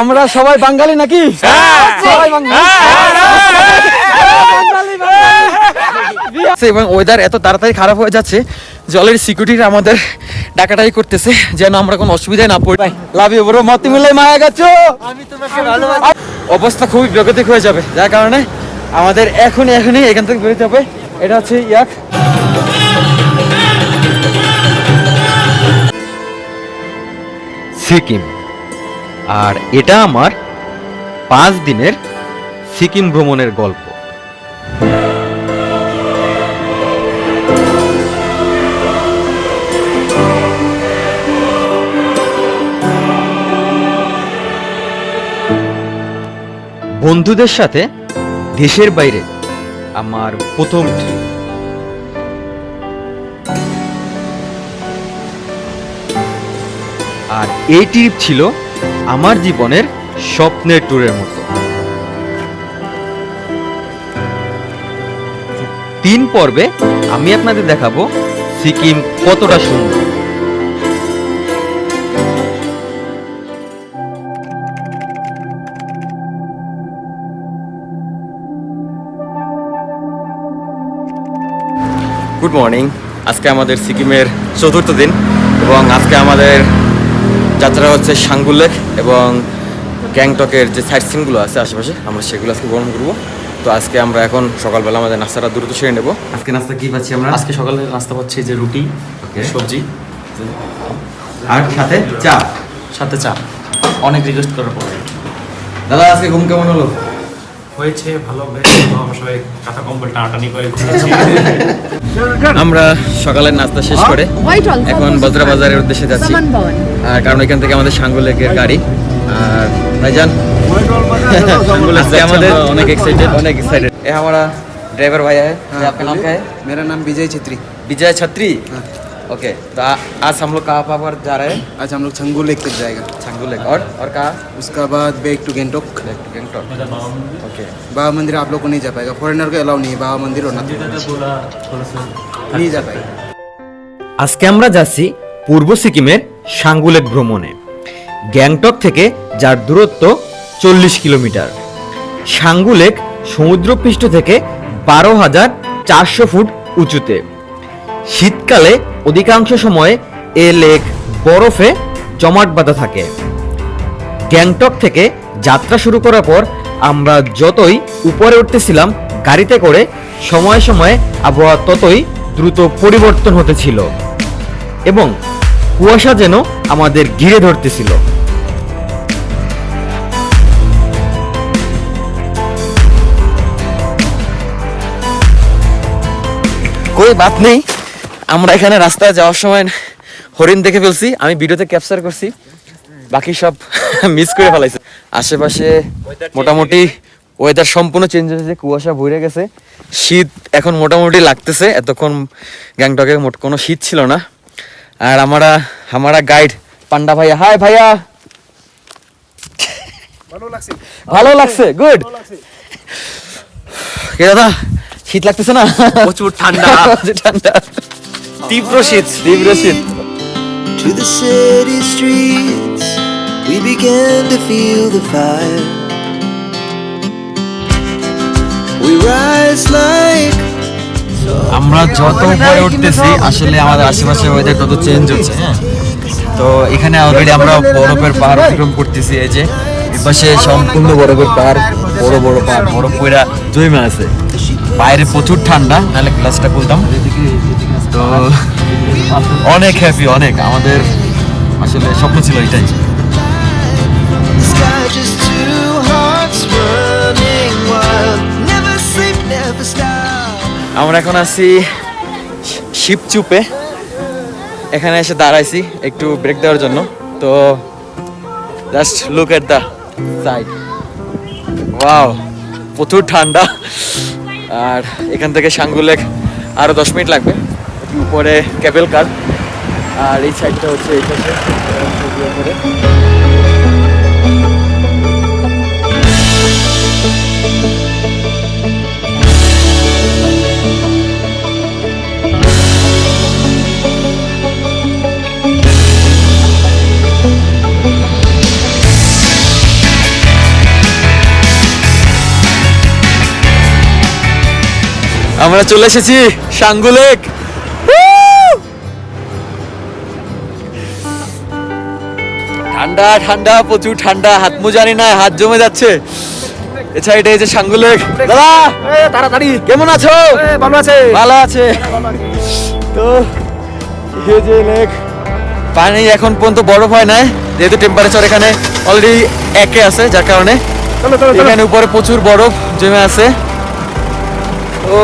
আমরা সবাই বাঙালি নাকি? সবাই বাঙালি। বাঙালি, বাঙালি। এবং ওয়েদার এত তাড়াতাড়ি খারাপ হয়ে যাচ্ছে জলের অলরেডি সিকিউরিটি আমাদের ডাকাটাই করতেছে যেন আমরা কোনো অসুবিধায় না পড়ি। লাভ ইউ ব্রো মতি মিলে মায়া গেছো? অবস্থা খুবই বেগতিক হয়ে যাবে যার কারণে আমাদের এখনই এখনই এখান থেকে বেরোতে হবে। এটা হচ্ছে ইয়াক। সিকিম। আর এটা আমার পাঁচ দিনের সিকিম ভ্রমণের গল্প। বন্ধুদের সাথে দেশের বাইরে আমার প্রথম আর এই ট্রিপ ছিল আমার জীবনের স্বপ্নের ট্যুরের মতো। তিন পর্বে আমি আপনাদের দেখাবো সিকিম কতটা সুন্দর। গুড মর্নিং আজকে আমাদের সিকিমের চতুর্থ দিন এবং আজকে আমাদের যাত্রা হচ্ছে সাঙ্গুলেক এবং গ্যাংটকের যে সাইট সিনগুলো আছে আশেপাশে আমরা সেগুলো আজকে গ্রহণ করব। তো আজকে আমরা এখন সকালবেলা আমাদের নাস্তাটা দ্রুত সেরে নেব। আজকে নাস্তা কি পাচ্ছি আমরা? আজকে সকালে নাস্তা পাচ্ছি যে রুটি সবজি। আর সাথে চা? সাথে চা। অনেক রিকোয়েস্ট করার পরে। দাদা আজকে ঘুম কেমন হলো? হয়েছে ভালো বেশ ভালো। আমরা সবাই কাঁথা কম্বল টানাটানি করে ঘুরেছি আমরা সকালের নাস্তা শেষ করে White also. এখন বজরা বাজারের উদ্দেশ্যে যাচ্ছি Saman Bhawan. আর কারণ এখান থেকে আমাদের সাঙ্গুল লেকের গাড়ি আর ভাইজান আজকে আমাদের অনেক এক্সাইটেড অনেক एक्साइटेड ये हमारा ड्राइवर भैया है ये आपका नाम क्या है मेरा नाम विजय छेत्री विजय छत्री ओके तो आ- आज हम लोग कहाँ पर जा रहे हैं आज हम लोग छंगू लेक तक जाएगा छंगू लेक और और कहाँ उसका बाद back to Gangtok Gangtok okay बाबा मंदिर आप लोग को नहीं जा पाएगा फॉरेनर को अलाउ नहीं है बाबा मंदिर और नाथ नहीं जा पाएगा আজকে আমরা যাচ্ছি পূর্ব সিকিমের সাঙ্গুলেক ভ্রমণে গ্যাংটক থেকে যার দূরত্ব চল্লিশ কিলোমিটার সাঙ্গুলেক সমুদ্রপৃষ্ঠ থেকে বারো হাজার চারশো ফুট উঁচুতে শীতকালে অধিকাংশ সময়ে এ লেক বরফে জমাট বাঁধা থাকে। গ্যাংটক থেকে যাত্রা শুরু করার পর আমরা যতই উপরে উঠতেছিলাম, গাড়িতে করে সময়ে সময়ে আবহাওয়া ততই দ্রুত পরিবর্তন হতেছিল এবং কুয়াশা যেন আমাদের ঘিরে ধরতেছিল। কই বাত নেই? আমরা এখানে রাস্তায় যাওয়ার সময় হরিণ দেখে ফেলছি আমি ভিডিওতে ক্যাপচার করছি বাকি সব মিস করে ফেলাইছে। আশেপাশে মোটামুটি ওয়েদার সম্পূর্ণ চেঞ্জ হয়েছে কুয়াশা ভরে গেছে। শীত এখন মোটামুটি লাগতেছে এতক্ষণ গ্যাংটকে মোট কোনো শীত ছিল না। আর আমরা আমারা গাইড পান্ডা ভাইয়া হাই ভাইয়া। ভালো লাগছে। গুড কে দাদা শীত লাগতেছে না? প্রচুর ঠান্ডা। ঠান্ডা। তীব্র শীত তীব্র শীত। To the city streets, we began to feel the fire. We rise like আমরা যত উপরে উঠতেছি আসলে আমাদের আশেপাশে ওয়েদার তত চেঞ্জ হচ্ছে হ্যাঁ। তো এখানে অলরেডি আমরা বরফের পাহাড় অতিক্রম করতেছি এই যে এপাশে সম্পূর্ণ বরফের পাহাড় বড় বড় পাহাড় বরফ পইরা জমে আছে। বাইরে প্রচুর ঠান্ডা নাহলে গ্লাসটা খুলতাম। তো অনেক হ্যাপি অনেক। আমাদের আসলে স্বপ্ন ছিল এটাই. আমরা এখন আছি শিবচুপে। এখানে এসে দাঁড়াইছি একটু ব্রেক দেওয়ার জন্য। তো just look at the side wow প্রচুর ঠান্ডা। আর এখান থেকে সাঙ্গুলেক আরও দশ মিনিট লাগবে। উপরে ক্যাবেল কার আর এই সাইডটা হচ্ছে এই পাশে আমরা চলে এসেছি সাঙ্গুলেক ঠান্ডা ঠান্ডা প্রচুর ঠান্ডা হাত মোজানি না হাত জমে যাচ্ছে। এছাড়া এটা এই যে সাঙ্গুলেক দাদা! তাড়াতাড়ি। কেমন আছো? ভালো আছে। ভালো আছে। তো এই যে লেক। পানি এখন পর্যন্ত বরফ হয় নাই যেহেতু টেম্পারেচার এখানে অলরেডি একে আছে যার কারণে এখানে উপরে প্রচুর বরফ জমে আছে। ও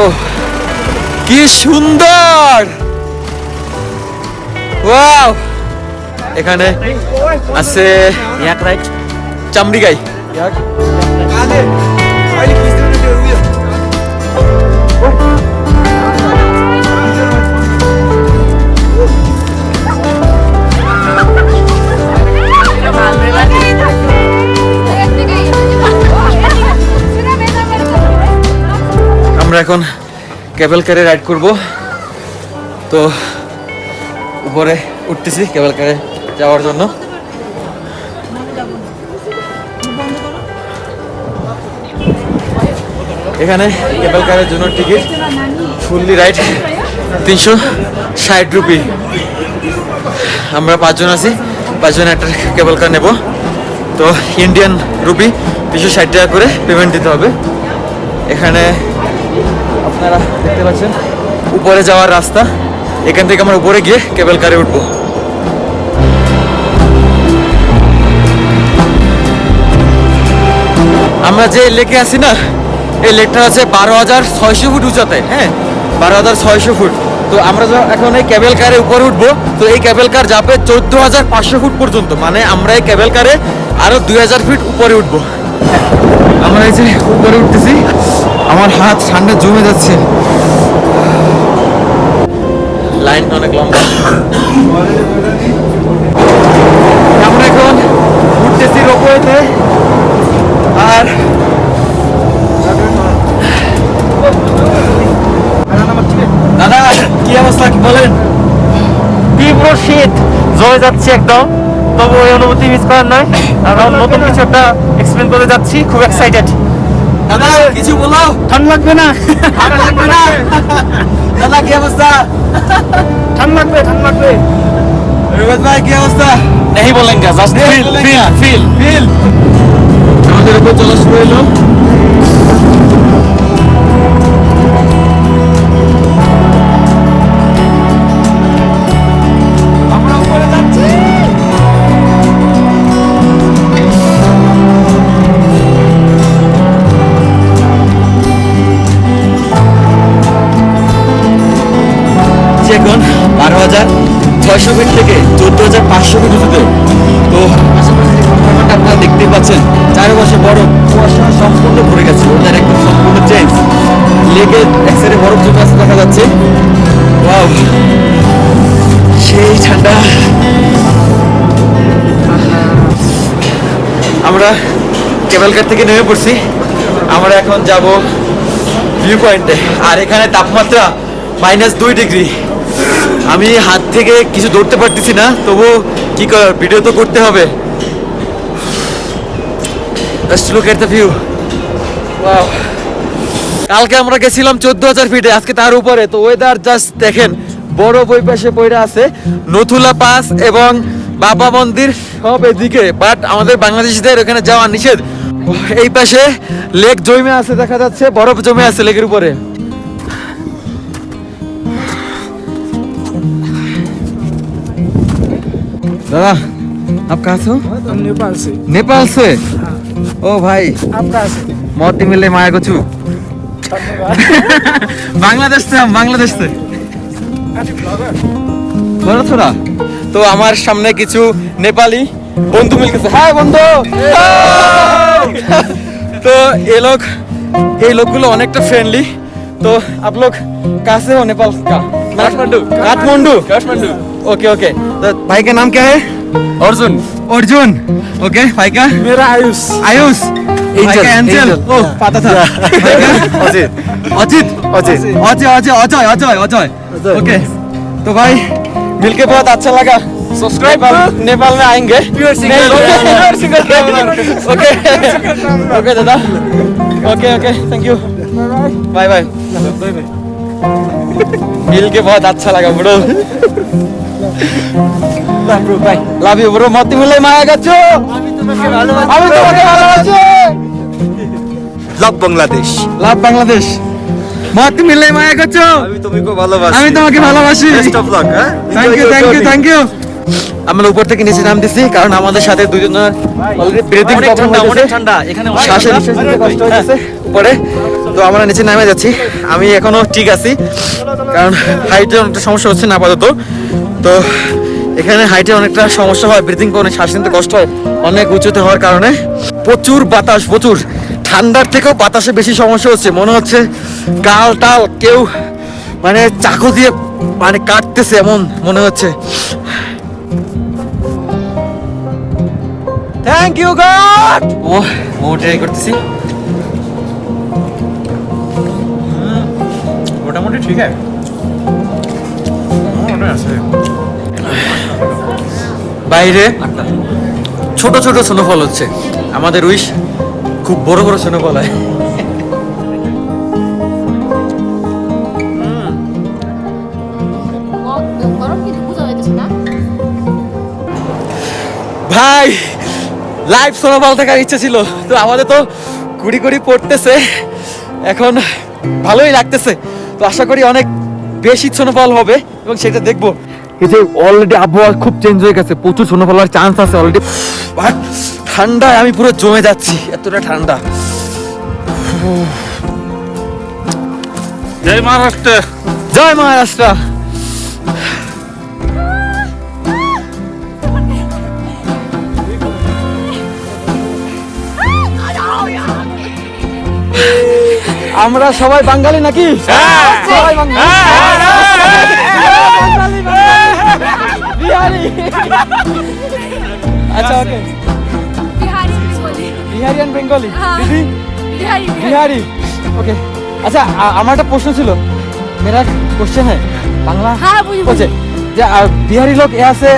কি সুন্দর! ওয়াও! এখানে আছে ইয়াক রাইট, চামড়ি গাই। আমরা এখন কেবল কারে রাইড করব। তো উপরে উঠতেছি কেবল কারে যাওয়ার জন্য? এখানে কেবল কারের জন্য টিকিট। ফুললি রাইড তিনশো ষাট রুপি। আমরা পাঁচজন আছি, পাঁচজন একটা কেবল কার নেব। তো ইন্ডিয়ান রুপি, তিনশো ষাট টাকা করে পেমেন্ট দিতে হবে। এখানে আপনারা দেখতে পাচ্ছেন, উপরে যাওয়ার রাস্তা। এখান থেকে আমরা উপরে গিয়ে কেবল কারে উঠবো। আমরা যে লেকে আছি না, এই লেকটা আছে বারো হাজার ছয়শো ফুট উঁচাতে হ্যাঁ? বারো হাজার ছয়শো ফুট। তো আমরা এখন এই ক্যাবেল কারে উপরে উঠবো, তো এই ক্যাবেল কার যাবে চোদ্দ হাজার পাঁচশো ফুট পর্যন্ত। মানে আমরা এই ক্যাবেল কারে আরও দুই হাজার ফিট উপরে উঠবো। আমরা এই যে উপরে উঠতেছি, আমার হাত ঠান্ডা জমে যাচ্ছে। জমে যাচ্ছে একদম তবু ওই অনুভূতি মিস করার নয় আমরা নতুন কিছু একটা এক্সপ্লেন করতে যাচ্ছি খুব এক্সাইটেড দাদা কিছু বলো ঠান্ডা লাগবে না ঠান্ডা লাগবে না দাদা কি অবস্থা ঠান্ডা লাগবে ঠান্ডা লাগবে রুবেদ ভাই কি অবস্থা नहीं बोलेंगे just feel feel feel feel আমাদের উপর চলা শুরু হলো এক সাইডে বরফ জমে আছে দেখা যাচ্ছে। ওয়াও সেই ঠান্ডা আমরা কেবল কার থেকে নেমে পড়ছি। আমরা এখন যাব ভিউ পয়েন্টে আর এখানে তাপমাত্রা মাইনাস দুই ডিগ্রি আমি হাত থেকে কিছু ধরতে পারতেছি না তবু কি কর ভিডিও তো করতে হবে। Just look at the view wow কালকে আমরা গেছিলাম চোদ্দ হাজার ফিটে আজকে তার উপরে তো ওয়েদার জাস্ট দেখেন বড় বই পাশে পড়ে আছে নথুলা পাস এবং বাবা মন্দির সব এদিকে বাট আমাদের বাংলাদেশিদের ওখানে যাওয়া নিষেধ এই পাশে লেক জমে আছে দেখা যাচ্ছে বরফ জমে আছে লেকের উপরে दादा आप कहाँ से हो हम नेपाल से नेपाल से ओ भाई आप कहाँ से मौती मिले माया को छू বাংলাদেশ से हम বাংলাদেশ से বলো থোড়া তো আমার সামনে কিছু নেপালি বন্ধু মিল গেছে হ্যাঁ বন্ধু তো ये लोग এই লোকগুলো অনেকটা ফ্রেন্ডলি তো आप लोग कहाँ से हो नेपाल का काठमांडू काठमांडू काठमांडू ओके ओके तो भाई का नाम क्या है अर्जुन अर्जुन ओके भाई का मेरा आयुष आयुष भाई का एंजल ओ पता था अजित अजित अजित अजय अजय अजय अजय अजय ओके तो भाई मिलके बहुत अच्छा लगा सब्सक्राइब नेपाल में आएंगे ओके ओके दादा okay okay thank you bye bye मिल के बहुत अच्छा लगा bro bye love you bro মতি মিলে মায়া গেছো আমি তোমাকে ভালোবাসি আমি তোমাকে ভালোবাসি লাভ বাংলাদেশ। লাভ বাংলাদেশ। মতি মিলে মায়া গেছো আমি তোমাকে ভালোবাসি। আমি তোমাকে ভালোবাসি। বেস্ট অফ লাক হ্যাঁ? Thank you thank you thank you আমরা উপর থেকে নিচে নাম দিছি কারণ আমাদের সাথে অলরেডি ব্রিদিং অনেক ঠান্ডা অনেক ঠান্ডা এখানে অনেক শ্বাসে নিঃশ্বাস নিতে কষ্ট হচ্ছে উপরে তো আমরা নিচে নামে যাচ্ছি। আমি এখনও ঠিক আছি কারণ হাইটের অনেকটা সমস্যা হচ্ছে না আপাতত। তো এখানে হাইটে অনেকটা সমস্যা হয় ব্রিদিং করে শ্বাস নিতে কষ্ট হয় অনেক উঁচুতে হওয়ার কারণে। প্রচুর বাতাস প্রচুর। ঠান্ডার থেকেও বাতাসে বেশি সমস্যা হচ্ছে। মনে হচ্ছে গাল টাল কেউ মানে চাকু দিয়ে মানে কাটতেছে এমন মনে হচ্ছে। থ্যাংক ইউ গড ও ট্রাই করতেছি। মোটামুটি ঠিক আছে। বাইরে ছোট ছোট স্নোফল হচ্ছে। আমাদের উইশ খুব বড় বড় স্নোফল হয় গরম কিন্তু বোঝা যাইতেছে না ভাই লাইভ স্নোফল দেখার ইচ্ছে ছিল, তো আমাদের তো কুড়ি কুড়ি পড়তেছে। এখন ভালোই লাগতেছে। তো আশা করি অনেক বেশি স্নোফল হবে এবং সেটা দেখব। এই যে অলরেডি আবহাওয়া খুব চেঞ্জ হয়ে গেছে, প্রচুর স্নোফল হওয়ার চান্স আছে অলরেডি ঠান্ডায় আমি পুরো জমে যাচ্ছি এতটা ঠান্ডা। জয় মহারাষ্ট্র। জয় মহারাষ্ট্র। আমরা সবাই বাঙালি নাকি? আচ্ছা ওকে बोली বিহারিয়ান বেঙ্গলি हाँ। দিদি बिहारी बिहारी ओके अच्छा आ- আমার একটা প্রশ্ন ছিল मेरा क्वेश्चन है बांग्ला हाँ, बुझी, पूछे जे आ, बिहारी लोग यहाँ से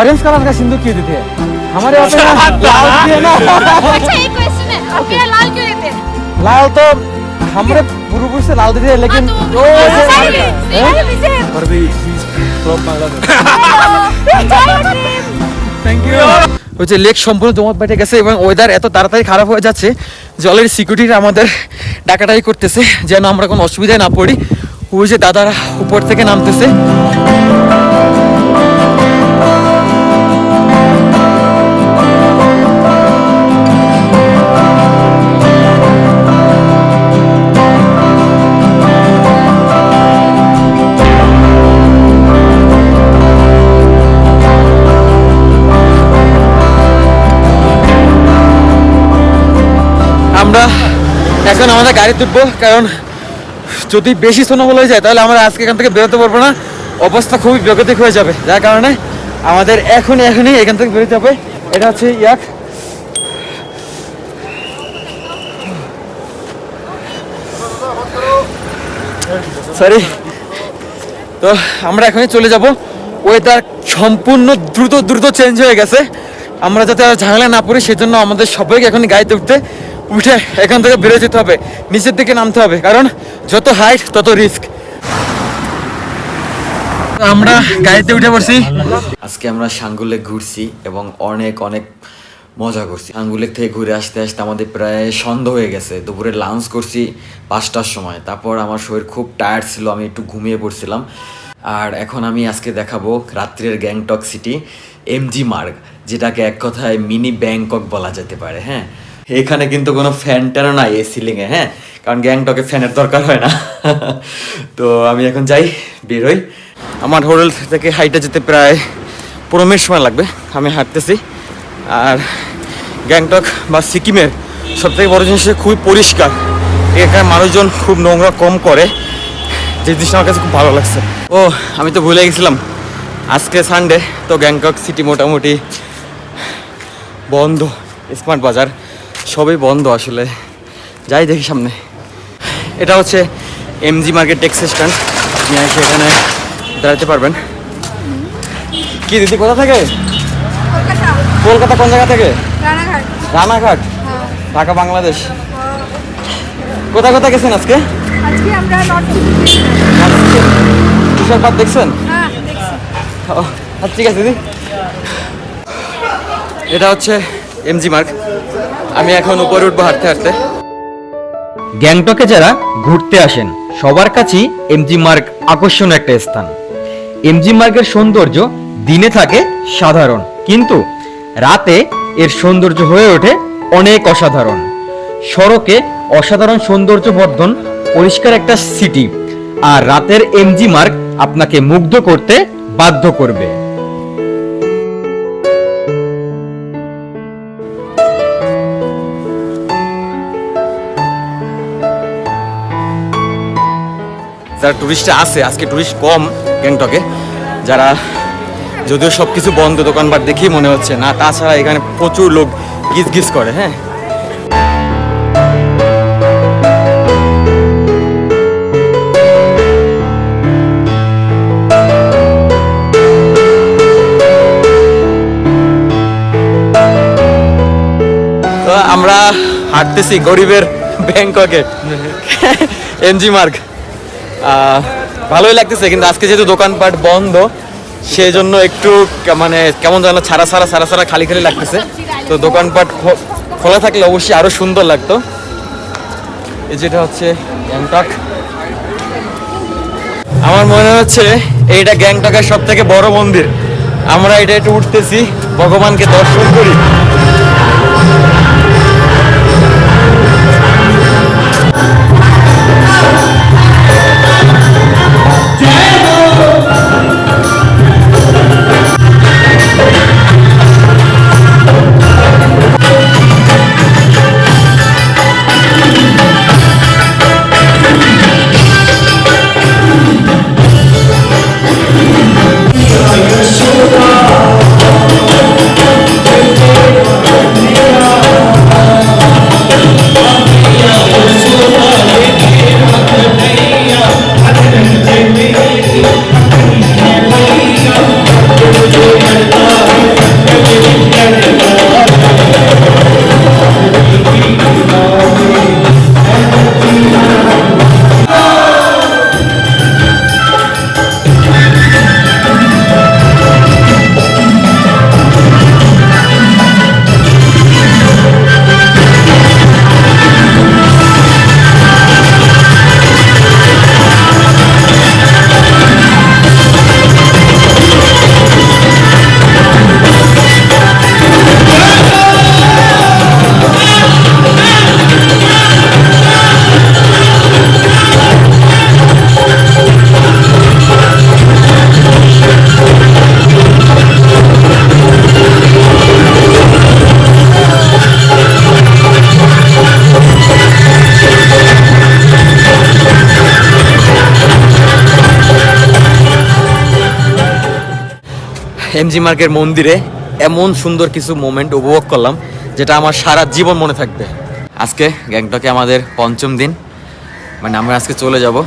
ऑरेंज कलर का सिंदूर क्यों देते हैं हमारे यहाँ पे ना लाल दिए ना अच्छा एक क्वेश्चन है आप क्या लाल क्यों लेते हैं लाल तो हमारे पूर्व से लाल देते हैं लेकिन हाँ, ओ, तो ऐसे- सही है, सही है, सही है। ওই যে লেক সম্পূর্ণ জমাট বেটে গেছে এবং ওয়েদার এত তাড়াতাড়ি খারাপ হয়ে যাচ্ছে জলের সিকিউরিটিরা সিকিউরিটি আমাদের ডাকাটাই করতেছে, যেন আমরা কোনো অসুবিধায় না পড়ি। ওই যে দাদারা উপর থেকে নামতেছে। আমাদের গাড়ি তুলবো, কারণ যদি বেশি স্নোফল হয়ে যায়, তাহলে আমরা আজকে এখান থেকে বেরোতে পারব না। অবস্থা খুবই বেগতিক হয়ে যাবে, যার কারণে আমাদের এখনই এখনই এখান থেকে বেরোতে হবে। এটা হচ্ছে ইয়াক। সরি তো আমরা এখনই চলে যাব। ওয়েদার সম্পূর্ণ দ্রুত দ্রুত চেঞ্জ হয়ে গেছে। আমরা যাতে আর ঝামেলা না পড়ি, সেজন্য আমাদের সবাইকে এখন গাড়িতে উঠতে উঠে এখান থেকে বেরো যেতে হবে। নিচের দিকে নামতে হবে, কারণ যত হাইট তত রিস্ক আমরা গাড়িতে উঠে পড়ছি। আজকে আমরা সাঙ্গুলে ঘুরছি এবং অনেক অনেক মজা করছি। আঙ্গুলের থেকে ঘুরে আসতে আসতে আমাদের প্রায় সন্ধ্যা হয়ে গেছে। দুপুরে লাঞ্চ করছি পাঁচটার সময়। তারপর আমার শরীর খুব টায়ার্ড ছিল, আমি একটু ঘুমিয়ে পড়ছিলাম। আর এখন আমি আজকে দেখাবো রাত্রের গ্যাংটক সিটি এমজি মার্গ যেটাকে এক কথায় মিনি ব্যাংকক বলা যেতে পারে হ্যাঁ? এখানে কিন্তু কোনো ফ্যান ট্যানও নাই এই সিলিংয়ে হ্যাঁ? কারণ গ্যাংটকে ফ্যানের দরকার হয় না। তো আমি এখন যাই বেরোই আমার হোটেল থেকে হাইটে যেতে প্রায় পনেরো মিনিট সময় লাগবে, আমি হাঁটতেছি। আর গ্যাংটক বা সিকিমের সব থেকে বড় জিনিস খুবই পরিষ্কার। এখানে মানুষজন খুব নোংরা কম করে, যে জিনিসটা আমার কাছে খুব ভালো লাগছে। ও, আমি তো ভুলে গেছিলাম। আজকে সানডে তো গ্যাংটক সিটি মোটামুটি বন্ধ, স্মার্ট বাজার। সবই বন্ধ আসলে। যাই দেখি সামনে। এটা হচ্ছে এমজি মার্কেট ট্যাক্সি স্ট্যান্ড আপনি এসে এখানে দাঁড়াতে পারবেন। কি দিদি কোথা থেকে? কলকাতা। কোন জায়গা থেকে? রানাঘাট। ঢাকা বাংলাদেশ। কোথায় কোথায় গেছেন আজকে? তুষারপাত দেখছেন? হ্যাঁ আচ্ছা, ঠিক আছে দিদি। এটা হচ্ছে এমজি মার্ক আমি এখন উপরে উঠবো হাঁটতে হাঁটতে। গ্যাংটকে যারা ঘুরতে আসেন, সবার কাছেই এমজি মার্গ আকর্ষণীয় একটা স্থান। এমজি মার্গের সৌন্দর্য দিনে থাকে সাধারণ, কিন্তু রাতে এর সৌন্দর্য হয়ে ওঠে অনেক অসাধারণ। সড়কে অসাধারণ সৌন্দর্য বর্ধন পরিষ্কার একটা সিটি আর রাতের এমজি মার্গ আপনাকে মুগ্ধ করতে বাধ্য করবে। যারা টুরিস্ট আছে আজকে টুরিস্ট কম গ্যাংটকে যারা যদিও সব কিছু বন্ধ দোকানপাট দেখেই মনে হচ্ছে না তাছাড়া এখানে প্রচুর লোক গিজ গিজ করে হ্যাঁ। আমরা হাঁটতেছি গরিবের ব্যাংককে এনজি মার্গ। ভালোই লাগতেছে, কিন্তু আজকে যেহেতু দোকানপাট বন্ধ সেই জন্য একটু মানে কেমন যেন ছাড়া ছাড়া ছাড়া ছাড়া খালি খালি লাগতেছে। তো দোকানপাট খোলা থাকলে অবশ্যই আরও সুন্দর লাগতো। এই যেটা হচ্ছে গ্যাংটক। আমার মনে হচ্ছে এইটা গ্যাংটকের সব থেকে বড় মন্দির। আমরা এটা একটু উঠতেছি, ভগবানকে দর্শন করি। এমজি মার্কের মন্দিরে এমন সুন্দর কিছু মোমেন্ট উপভোগ করলাম, যেটা আমার সারা জীবন মনে থাকবে। আজকে গ্যাংটকে আমাদের পঞ্চম দিন। মানে আমরা আজকে চলে যাব।